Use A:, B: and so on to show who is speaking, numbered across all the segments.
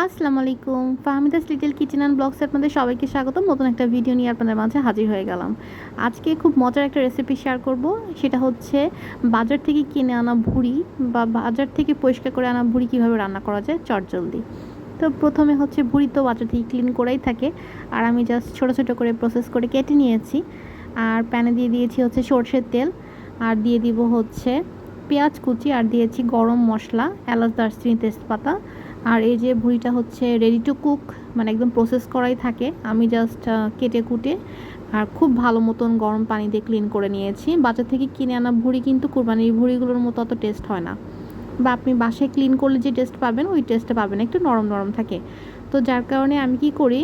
A: আসসালামু আলাইকুম Fahmida's little kitchen and ব্লগসে আপনাদের সবাইকে স্বাগতম। নতুন একটা ভিডিও নিয়ে আপনাদের মাঝে হাজির হয়ে গেলাম। আজকে খুব মজার একটা রেসিপি শেয়ার করব। সেটা হচ্ছে বাজার থেকে কিনে আনা ভুড়ি বা বাজার থেকে পরিষ্কার করে আনা ভুড়ি কীভাবে রান্না করা যায় চটজলদি তো প্রথমে হচ্ছে ভুড়ি তো বাজার থেকে ক্লিন করাই থাকে। আর আমি জাস্ট ছোটো ছোটো করে প্রসেস করে কেটে নিয়েছি। আর প্যানে দিয়ে দিয়েছি হচ্ছে সর্ষের তেল। আর দিয়ে দিব হচ্ছে পেঁয়াজ কুচি। আর দিয়েছি গরম মশলা, এলাচ, দারচিনি, তেজপাতা। আর এই যে ভুঁড়িটা হচ্ছে রেডি টু কুক মানে একদম প্রসেস করাই থাকে। আমি জাস্ট কেটে কুটে আর খুব ভালো মতন গরম পানি দিয়ে ক্লিন করে নিয়েছি। বাজার থেকে কিনে আনা ভুঁড়ি কিন্তু কুরবানির ভুঁড়িগুলোর মতো অত টেস্ট হয় না। বা আপনি বাসায় ক্লিন করলে যে টেস্ট পাবেন, ওই টেস্টটা পাবেন, একটু নরম নরম থাকে। তো যার কারণে আমি কি করি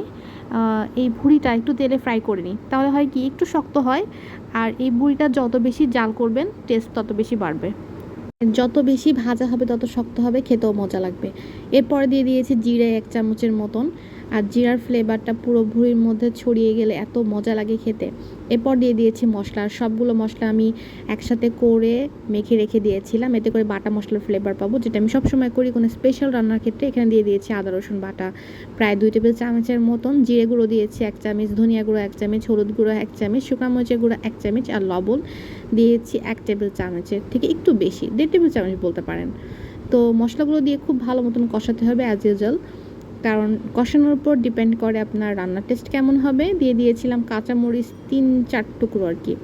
A: এই ভুঁড়িটা একটু তেলে ফ্রাই করে নিই। তাহলে হয় কি, একটু শক্ত হয় আর এই ভুঁড়িটা যত বেশি জাল করবেন টেস্ট তত বেশি বাড়বে। যত বেশি ভাজা হবে, তত শক্ত হবে, খেতেও মজা লাগবে। এরপরে দিয়ে দিয়েছি জিরে এক চামচের মতন। আর জিরার ফ্লেভারটা পুরো ভুঁড়ির মধ্যে ছড়িয়ে গেলে এত মজা লাগে খেতে। এরপর দিয়ে দিয়েছি মশলা সবগুলো মশলা আমি একসাথে করে মেখে রেখে দিয়েছিলাম। এতে করে বাটা মশলার ফ্লেভার পাবো, যেটা আমি সবসময় করি কোনো স্পেশাল রান্নার ক্ষেত্রে। এখানে দিয়ে দিয়েছি আদা, রসুন, বাটা, প্রায় দুই টেবিল চামচের মতন। জিরে গুঁড়ো দিয়েছি এক চামচ, ধনিয়া গুঁড়ো এক চামচ, হলুদ গুঁড়ো এক চামচ, শুকনো মরিচের গুঁড়ো এক চামচ, আর লবণ দিয়েছি এক টেবিল চামচের থেকে একটু বেশি, দেড় টেবিল চামচ বলতে পারেন। তো মশলাগুলো দিয়ে খুব ভালো মতন কষাতে হবে অ্যাজ ইউজুয়াল কারণ কষানোর উপর ডিপেন্ড করে আপনার রান্নার টেস্ট কেমন হবে। দিয়ে দিয়েছিলাম কাঁচামরিচ তিন, চার টুকরো আর কি।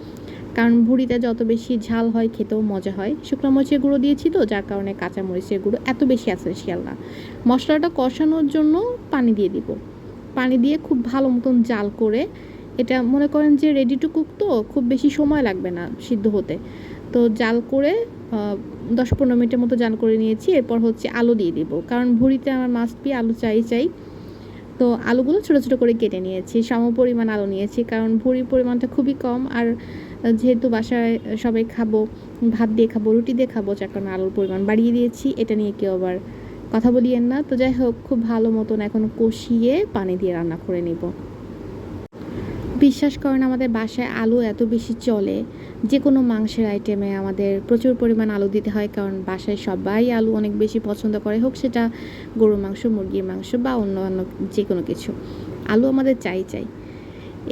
A: কারণ ভুড়িতে যত বেশি ঝাল হয়, খেতেও মজা হয়। শুকনো মরিচের গুঁড়ো দিয়েছি তো, যার কারণে কাঁচামরিচের গুঁড়ো এত বেশি এসেন্সিয়াল না। মশলাটা কষানোর জন্য পানি দিয়ে দিব। পানি দিয়ে খুব ভালো মতন জাল করে, এটা মনে করেন যে রেডি টু কুক তো, খুব বেশি সময় লাগবে না সিদ্ধ হতে। তো জাল করে দশ পনেরো মিনিটের মতো জাল করে নিয়েছি। এরপর হচ্ছে আলু দিয়ে দিব। কারণ ভুড়িতে আমার মাস্ট বি আলু চাই চাই। তো আলুগুলো ছোটো ছোটো করে কেটে নিয়েছি। সম পরিমাণ আলু নিয়েছি, কারণ ভুড়ির পরিমাণটা খুবই কম। আর যেহেতু বাসায় সবাই খাব, ভাত দিয়ে খাব, রুটি দিয়ে খাব, যার কারণে আলুর পরিমাণ বাড়িয়ে দিয়েছি। এটা নিয়ে কেউ আবার কথা বলিয়েন না। তো যাই হোক, খুব ভালো মতন এখন কষিয়ে পানি দিয়ে রান্না করে নিব। বিশ্বাস করেন আমাদের বাসায় আলু এত বেশি চলে যে কোনো মাংসের আইটেমে আমাদের প্রচুর পরিমাণ আলু দিতে হয়, কারণ বাসায় সবাই আলু অনেক বেশি পছন্দ করে, হোক সেটা গরুর মাংস, মুরগির মাংস বা অন্য অন্য যে কোনো কিছু। আলু আমাদের চাই চাই।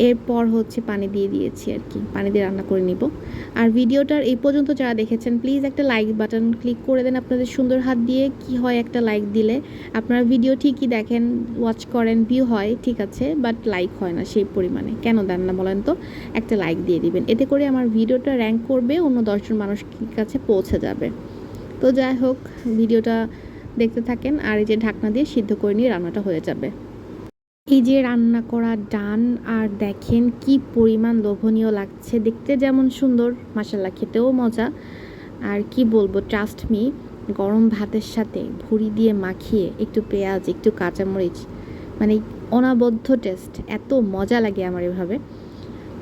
A: এরপর হচ্ছে পানি দিয়ে দিয়েছি আর কি, পানি দিয়ে রান্না করে নিব। আর ভিডিওটার এই পর্যন্ত যারা দেখেছেন প্লিজ একটা লাইক বাটন ক্লিক করে দেন আপনাদের সুন্দর হাত দিয়ে, কি হয় একটা লাইক দিলে। আপনারা ভিডিও ঠিকই দেখেন ওয়াচ করেন ভিউ হয়, ঠিক আছে বাট লাইক হয় না সেই পরিমাণে। কেন দেন না বলেন তো? একটা লাইক দিয়ে দিবেন। এতে করে আমার ভিডিওটা র্যাঙ্ক করবে, অন্য দশজন মানুষের কাছে পৌঁছে যাবে। তো যাই হোক, ভিডিওটা দেখতে থাকেন, আর এই যে ঢাকনা দিয়ে সিদ্ধ করে নিয়ে রান্নাটা হয়ে যাবে। এই যে রান্না করা ডান আর দেখেন কি পরিমাণ লোভনীয় লাগছে। দেখতে যেমন সুন্দর মাসাল্লা খেতেও মজা। আর কি বলব ট্রাস্ট মি গরম ভাতের সাথে ভুড়ি দিয়ে মাখিয়ে একটু পেঁয়াজ, একটু কাঁচামরিচ মানে অনাবদ্ধ টেস্ট এত মজা লাগে আমার এভাবে।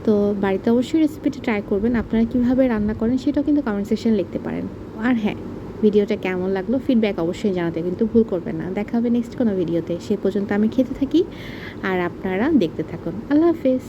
A: তো বাড়িতে অবশ্যই রেসিপিটা ট্রাই করবেন। আপনারা কীভাবে রান্না করেন সেটাও কিন্তু কমেন্ট সেকশন লিখতে পারেন। আর হ্যাঁ ভিডিওটা কেমন লাগল ফিডব্যাক অবশ্যই জানাতে, কিন্তু ভুল করবেন না। দেখা হবে নেক্সট কোনো ভিডিওতে সে পর্যন্ত আমি খেতে থাকি, আর আপনারা দেখতে থাকুন। আল্লাহ হাফেজ।